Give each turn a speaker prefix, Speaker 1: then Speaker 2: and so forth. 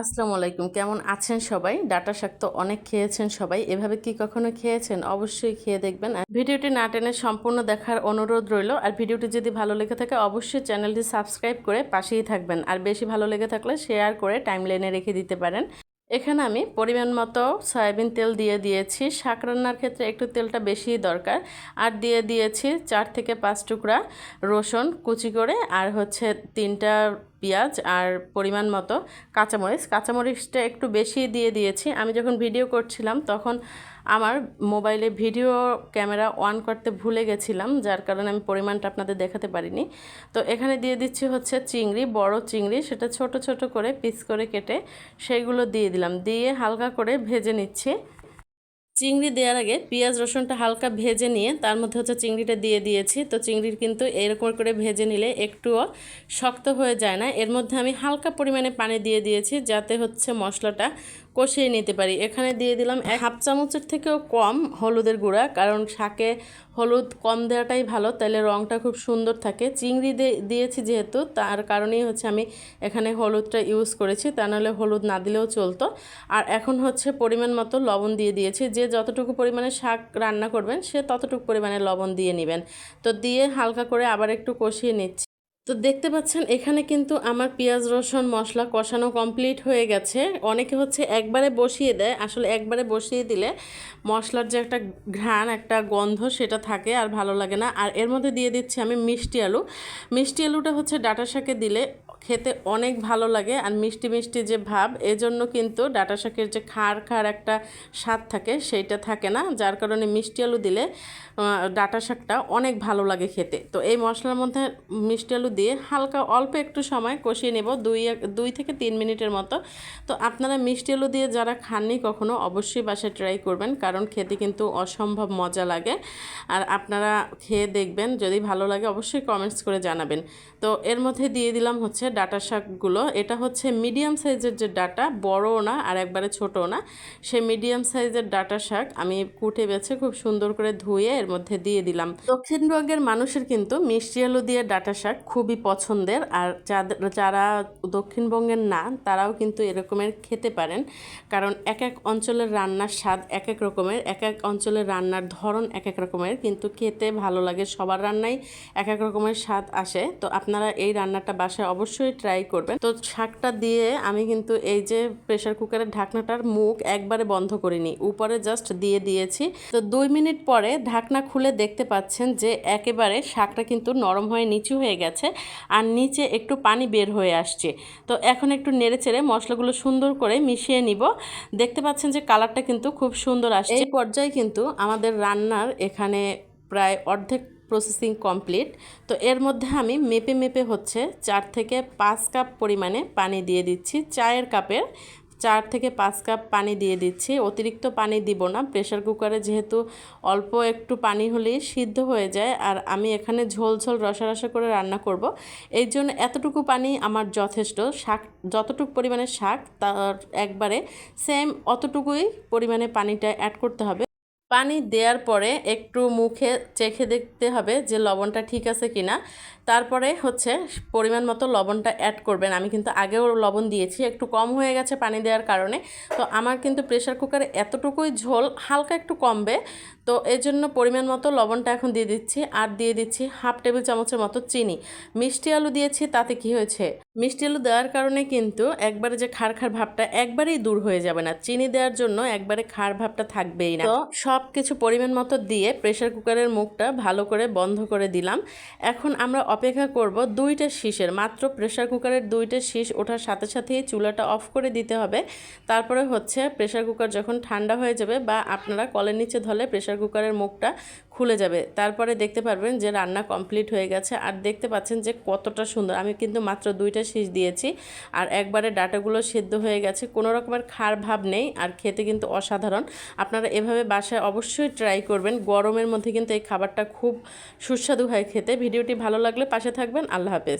Speaker 1: আসসালামু আলাইকুম। কেমন আছেন সবাই? ডাটা শাক তো অনেক খেয়েছেন সবাই। এভাবে কি কখনো খেয়েছেন? অবশ্যই খেয়ে দেখবেন। ভিডিওটি না টেনে সম্পূর্ণ দেখার অনুরোধ রইল। আর ভিডিওটি যদি ভালো লেগে থাকে, অবশ্যই চ্যানেলটি সাবস্ক্রাইব করে পাশেই থাকবেন। আর বেশি ভালো লেগে থাকলে শেয়ার করে টাইম লাইনে রেখে দিতে পারেন। এখানে আমি পরিমাণ মতো সয়াবিন তেল দিয়ে দিয়েছি। শাক রান্নার ক্ষেত্রে একটু তেলটা বেশি দরকার। আর দিয়ে দিয়েছি চার থেকে পাঁচ টুকরা রসুন কুচি করে, আর হচ্ছে তিনটা পেঁয়াজ আর পরিমাণ মতো কাঁচামরিচ। কাঁচামরিচটা একটু বেশি দিয়ে দিয়েছি। আমি যখন ভিডিও করছিলাম, তখন আমার মোবাইলে ভিডিও ক্যামেরা অন করতে ভুলে গেছিলাম, যার কারণে আমি পরিমাণটা আপনাদের দেখাতে পারিনি। তো এখানে দিয়ে দিচ্ছি হচ্ছে চিংড়ি, বড় চিংড়ি, সেটা ছোট ছোট করে পিস করে কেটে সেইগুলো দিয়ে দিলাম। দিয়ে হালকা করে ভেজে নিচ্ছি। চিংড়ি দেওয়ার আগে পেঁয়াজ রসুনটা হালকা ভেজে নিয়ে তার মধ্যে হচ্ছে চিংড়িটা দিয়ে দিয়েছি। তো চিংড়ির কিন্তু এরকম করে ভেজে নিলে একটুও শক্ত হয়ে যায় না। এর মধ্যে আমি হালকা পরিমাণে পানি দিয়ে দিয়েছি, যাতে হচ্ছে মশলাটা কষিয়ে নিতে পারি। এখানে দিয়ে দিলাম এক হাফ চামচের থেকেও কম হলুদের গুঁড়া কারণ শাকে হলুদ কম দেওয়াটাই ভালো তাহলে রঙটা খুব সুন্দর থাকে। চিংড়ি দিয়েছি যেহেতু তার কারণেই হচ্ছে আমি এখানে হলুদটা ইউজ করেছি তা নাহলে হলুদ না দিলেও চলতো। আর এখন হচ্ছে পরিমাণ মতো লবণ দিয়ে দিয়েছি যে যতটুকু পরিমাণে শাক রান্না করবেন সে ততটুকু পরিমাণে লবণ দিয়ে নেবেন। তো দিয়ে হালকা করে আবার একটু কষিয়ে নিচ্ছি। তো দেখতে পাচ্ছেন, এখানে কিন্তু আমার পেঁয়াজ, রসুন, মশলা কষানো কমপ্লিট হয়ে গেছে। অনেকে হচ্ছে একবারে বসিয়ে দেয়। আসলে একবারে বসিয়ে দিলে মশলার যে একটা ঘ্রাণ, একটা গন্ধ, সেটা থাকে আর ভালো লাগে না। আর এর মধ্যে দিয়ে দিচ্ছি আমি মিষ্টি আলু। মিষ্টি আলুটা হচ্ছে ডাটা শাকে দিলে খেতে অনেক ভালো লাগে আর মিষ্টি মিষ্টি যে ভাব, এজন্য কিন্তু ডাটা শাকের যে খাড় খাড় একটা স্বাদ থাকে, সেইটা থাকে না। যার কারণে মিষ্টি আলু দিলে ডাটা শাকটা অনেক ভালো লাগে খেতে। তো এই মশলার মধ্যে মিষ্টি আলু দিয়ে হালকা অল্প একটু সময় কষিয়ে নেব, দুই দুই থেকে তিন মিনিটের মতো। তো আপনারা মিষ্টি আলু দিয়ে যারা খাননি কখনো, অবশ্যই বাসায় ট্রাই করবেন, কারণ খেতে কিন্তু অসম্ভব মজা লাগে। আর আপনারা খেয়ে দেখবেন, যদি ভালো লাগে অবশ্যই কমেন্টস করে জানাবেন। তো এর মধ্যে দিয়ে দিলাম হচ্ছে ডাটা শাকগুলো, এটা হচ্ছে মিডিয়াম সাইজের যে ডাটা, বড়ও না আর একবারে ছোটও না, সেই মিডিয়াম সাইজের ডাটা শাক আমি কুটে বেছে খুব সুন্দর করে ধুয়ে এর মধ্যে দিয়ে দিলাম। দক্ষিণবঙ্গের মানুষের কিন্তু মিষ্টি আলু দিয়ে ডাটা শাক খুবই পছন্দের আর যারা দক্ষিণবঙ্গের না, তারাও কিন্তু এরকমের খেতে পারেন। কারণ এক এক অঞ্চলের রান্নার স্বাদ এক এক রকমের, এক এক অঞ্চলের রান্নার ধরন এক এক রকমের, কিন্তু খেতে ভালো লাগে, সবার রান্নাই এক এক রকমের স্বাদ আসে। তো আপনারা এই রান্নাটা বাসায় অবশ্যই ট্রাই করবেন। তো শাকটা দিয়ে আমি কিন্তু এই যে প্রেশার কুকারের ঢাকনাটার মুখ একবারে বন্ধ করিনি, উপরে জাস্ট দিয়ে দিয়েছি। তো দুই মিনিট পরে ঢাকনা খুলে দেখতে পাচ্ছেন যে একেবারে শাকটা কিন্তু নরম হয়ে নিচু হয়ে গেছে আর নিচে একটু পানি বের হয়ে আসছে। তো এখন একটু নেড়ে চেড়ে মশলাগুলো সুন্দর করে মিশিয়ে নিব। দেখতে পাচ্ছেন যে কালারটা কিন্তু খুব সুন্দর আসছে। এই পর্যায়ে কিন্তু আমাদের রান্নার এখানে প্রায় অর্ধেক প্রসেসিং কমপ্লিট তো এর মধ্যে আমি মেপে মেপে হচ্ছে চার থেকে পাঁচ কাপ পরিমাণে পানি দিয়ে দিচ্ছি চায়ের কাপের। চার থেকে পাঁচ কাপ পানি দিয়ে দিচ্ছি। অতিরিক্ত পানি দিব না। প্রেশার কুকারে যেহেতু অল্প একটু পানি হলেই সিদ্ধ হয়ে যায় আর আমি এখানে ঝোল ঝোল রসা রসা করে রান্না করব। এই জন্য এতটুকু পানি আমার যথেষ্ট। শাক, যতটুকু পরিমাণে শাক, তার একবারে সেম অতটুকুই পরিমাণে পানিটা অ্যাড করতে হবে। পানি দেওয়ার পরে একটু মুখে চেখে দেখতে হবে যে লবণটা ঠিক আছে কি না তারপরে হচ্ছে পরিমাণ মতো লবণটা অ্যাড করবেন। আমি কিন্তু আগেও লবণ দিয়েছি, একটু কম হয়ে গেছে পানি দেওয়ার কারণে। তো আমার কিন্তু প্রেশার কুকারে এতটুকুই ঝোল হালকা একটু কমবে। তো এর জন্য পরিমাণ মতো লবণটা এখন দিয়ে দিচ্ছি আর দিয়ে দিচ্ছি হাফ টেবিল চামচের মতো চিনি। মিষ্টি আলু দিয়েছি, তাতে কি হয়েছে? মিষ্টি আলু দেওয়ার কারণে কিন্তু একবারে যে খার খার ভাবটা একবারেই দূর হয়ে যাবে না। চিনি দেওয়ার জন্য একবারে খার ভাবটা থাকবেই না। তো সব কিছু পরিমাণ মতো দিয়ে প্রেশার কুকারের মুখটা ভালো করে বন্ধ করে দিলাম। এখন আমরা অপেক্ষা করব দুইটা শীষের, মাত্র প্রেশার কুকারের দুইটা শীষ ওঠার সাথে সাথেই চুলাটা অফ করে দিতে হবে। তারপরে হচ্ছে প্রেশার কুকার যখন ঠান্ডা হয়ে যাবে বা আপনারা কলের নিচে ধরলে প্রেশার কুকারের মুখটা খুলে যাবে। তারপরে দেখতে পারবেন যে রান্না কমপ্লিট হয়ে গেছে আর দেখতে পাচ্ছেন যে কতটা সুন্দর। আমি কিন্তু মাত্র দুইটা শীষ দিয়েছি আর একবারে ডাটাগুলো সেদ্ধ হয়ে গেছে। কোনো রকমের খার ভাব নেই আর খেতে কিন্তু অসাধারণ। আপনারা এভাবে বাসায় অবশ্যই ট্রাই করবেন। গরমের মধ্যে কিন্তু এই খাবারটা খুব সুস্বাদু হয় খেতে। ভিডিওটি ভালো লাগলে পাশে থাকবেন। আল্লাহ হাফেজ।